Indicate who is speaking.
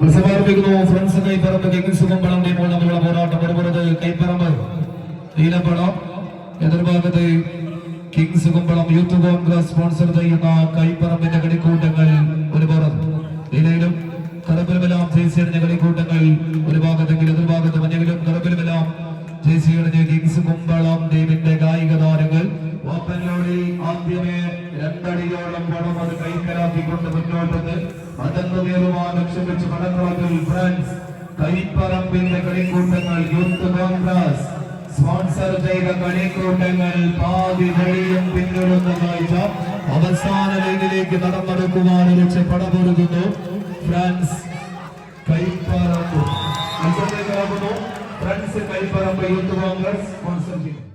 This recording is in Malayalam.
Speaker 1: സമർപ്പിക്കുന്നു ഫ്രണ്ട്സ് കൈപ്പറമ്പ് കിങ്സ് കുമ്പളം ടീമോൾ തമ്മിലുള്ള പോരാട്ടം. ഒരുപുറത്ത് കൈപ്പറമ്പ് നീലപ്പണം എതിർഭാഗത്ത് kings Kumbalam youth Congress sponsor ചെയ്യുന്ന കൈപ്പറമ്പിന്റെ കളിക്കൂട്ടങ്ങൾ ഒരു പുറത്ത് നീലയിലും കറുപ്പിലുമെല്ലാം ജേസി അണിഞ്ഞ കളിക്കൂട്ടങ്ങൾ ഒരു ഭാഗത്തെങ്കിൽ എതിർഭാഗത്ത് മഞ്ഞയിലും കറുപ്പിലുമെല്ലാം ജേസി അണിഞ്ഞ കിങ്സ് കുമ്പളം ടീമിന്റെ കായിക താരങ്ങൾ. ഓപ്പനിലൂടെ ആദ്യമേ രണ്ടടിയോളം പണം അത് കൈക്കലാക്കിക്കൊണ്ട് അതെന്ന് നേരുമാ ലക്ഷ്യം വെച്ച് പടക്കളത്തിൽ ഫ്രാൻസ് കൈപ്പറമ്പിന്റെ കളിക്കൂട്ടങ്ങൾ യൂത്ത് കോൺഗ്രസ്. സ്പോൺസർ ചെയ്ത കളിക്കൂട്ടങ്ങൾ പാതി വഴിയും പിന്തുടർന്ന അവസാന ലൈനിലേക്ക് നടന്നെടുക്കുവാൻ ലക്ഷ്യം പടപൊരുതുന്നു France Kaiparambu. France Kaiparambu youth Congress sponsor ചെയ്തു